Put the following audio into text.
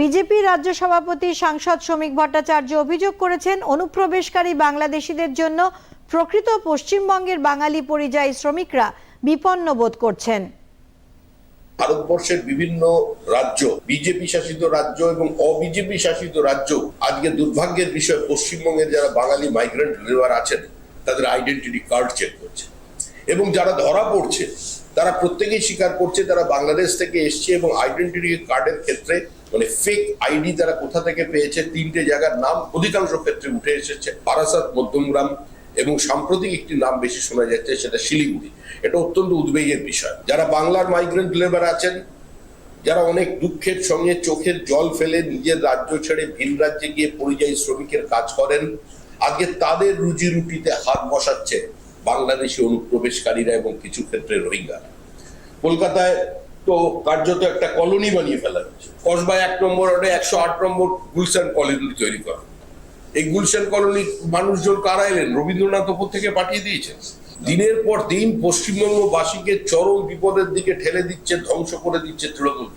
BJP রাজ্য সভাপতি সাংসদ শ্রমিক ভট্টাচার্য অভিযোগ করেছেন, অনুপ্রবেশকারী বাংলাদেশিদের জন্য প্রকৃত পশ্চিমবঙ্গের বাঙালি পরিযায়ী শ্রমিকরা বিপন্ন বোধ করছেন। ভারতবর্ষের বিভিন্ন রাজ্য, বিজেপি শাসিত রাজ্য এবং অবিজেপি শাসিত রাজ্য আজকে দুর্ভাগ্যের বিষয়, পশ্চিমবঙ্গের যারা বাঙালি মাইগ্রেন্ট লেবার আছেন, তাদের আইডেন্টিটি কার্ড চেক করছে। এবং যারা ধরা পড়ছে তারা প্রত্যেকেই স্বীকার করছে তারা বাংলাদেশ থেকে এসছে এবং আইডেন্টিটি কার্ডের ক্ষেত্রে মানে ফেক আইডি তারা কোথা থেকে পেয়েছে, তিনটে জায়গার নাম অধিকাংশ ক্ষেত্রে উঠে এসেছে। বারাসাত, মধ্যমগ্রাম এবং সাম্প্রতিক একটি নাম বেশি শোনা যাচ্ছে, সেটা শিলিগুড়ি। এটা অত্যন্ত উদ্বেগের বিষয়। যারা বাংলার মাইগ্রেন্ট লেবার আছেন, যারা অনেক দুঃখের সঙ্গে চোখের জল ফেলে নিজের রাজ্য ছেড়ে ভিন রাজ্যে গিয়ে পরিযায়ী শ্রমিকের কাজ করেন, আগে তাদের রুজি রুটিতে হাত বসাচ্ছে। বাংলাদেশি অনুপ্রবেশকারীরা এবং কিছু ক্ষেত্রে রোহিঙ্গারা কলকাতায় তো কার্যত একটা কলোনি বানিয়ে ফেলা হচ্ছে কসবা এক নম্বর ওয়ার্ডে একশো আট নম্বর গুলশান কলোনি তৈরি করা। এই গুলশান কলোনি মানুষজন কারা এলেন? রবীন্দ্রনাথ ওপর থেকে পাঠিয়ে দিয়েছেন। দিনের পর দিন পশ্চিমবঙ্গবাসীকে চরম বিপদের দিকে ঠেলে দিচ্ছে, ধ্বংস করে দিচ্ছে তৃণমূল